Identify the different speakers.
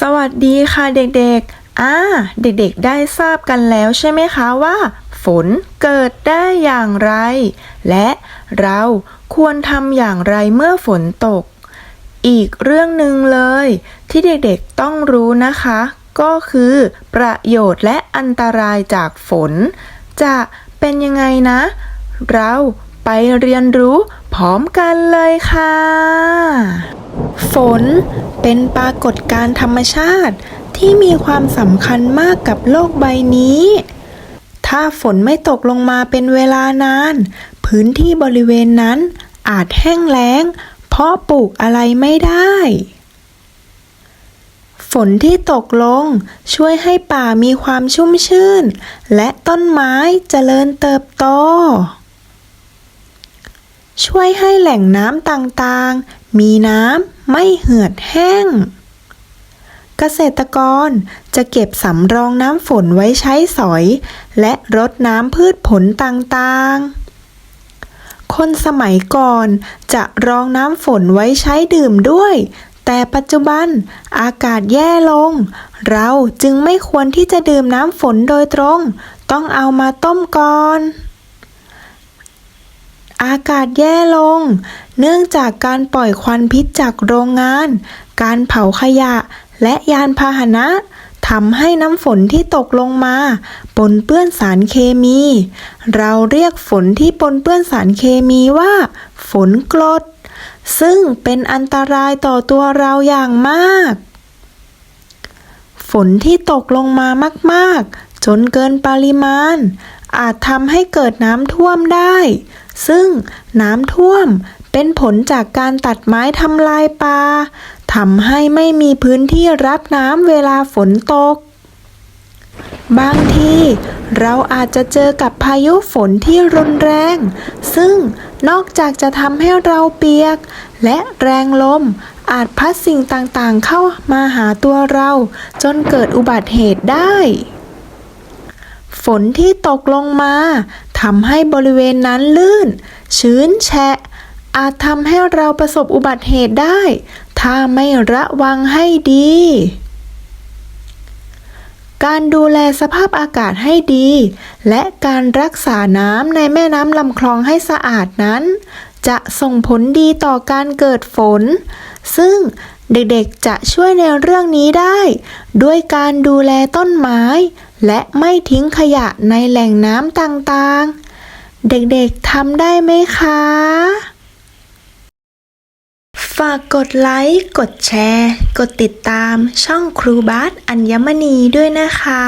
Speaker 1: สวัสดีค่ะเด็กๆ อ่า เด็กๆ ได้ทราบกันแล้วใช่ไหมคะว่า ฝนเกิดได้อย่างไร และเราควรทำอย่างไรเมื่อฝนตก อีกเรื่องหนึ่งเลย ที่เด็กๆต้องรู้นะคะ ก็คือประโยชน์และอันตรายจากฝน จะเป็นยังไงนะ เราไปเรียนรู้พร้อมกันเลยค่ะ ฝนเป็นปรากฏการณ์ธรรมชาติที่มีความสำคัญมากกับโลกใบนี้ ถ้าฝนไม่ตกลงมาเป็นเวลานาน พื้นที่บริเวณนั้นอาจแห้งแล้ง เพราะปลูกอะไรไม่ได้ ฝนที่ตกลงช่วยให้ป่ามีความชุ่มชื่น และต้นไม้เจริญเติบโตช่วยให้แหล่งน้ำต่างๆ มีน้ำไม่เหือดแห้ง เกษตรกรจะเก็บสำรองน้ำฝนไว้ใช้สอย และรดน้ำพืชผลต่างๆ คนสมัยก่อนจะรองน้ำฝนไว้ใช้ดื่มด้วย แต่ปัจจุบันอากาศแย่ลง เราจึงไม่ควรที่จะดื่มน้ำฝนโดยตรง ต้องเอามาต้มก่อน อากาศแย่ลง เนื่องจากการปล่อยควันพิษจากโรงงาน การเผาขยะ และยานพาหนะทำให้น้ำฝนที่ตกลงมาปนเปื้อนสารเคมี เราเรียกฝนที่ปนเปื้อนสารเคมีว่า ฝนกรด ซึ่งเป็นอันตรายต่อตัวเราอย่างมาก ฝนที่ตกลงมามากๆ จนเกินปริมาณ อาจทำให้เกิดน้ำท่วมได้ ซึ่งน้ำท่วม เป็นผลจากการตัดไม้ทำลายป่าทำให้ไม่มีพื้นที่รับน้ำเวลาฝนตก บางทีเราอาจจะเจอกับพายุฝนที่รุนแรง ซึ่งนอกจากจะทำให้เราเปียก และแรงลมอาจพัดสิ่งต่างๆเข้ามาหาตัวเรา จนเกิดอุบัติเหตุได้ ฝนที่ตกลงมาทำให้บริเวณนั้นลื่น ชื้นแฉะ อาจทำให้เราประสบอุบัติเหตุได้ ถ้าไม่ระวังให้ดี การดูแลสภาพอากาศให้ดี และการรักษาน้ำในแม่น้ำลำคลองให้สะอาดนั้น จะส่งผลดีต่อการเกิดฝน ซึ่งเด็กๆจะช่วยในเรื่องนี้ได้ ด้วยการดูแลต้นไม้ และไม่ทิ้งขยะในแหล่งน้ำต่างๆ เด็กๆทำได้ไหมคะากกดไลค์ กดแชร์ กดติดตามช่องครูบาสอัญมณีด้วยนะคะ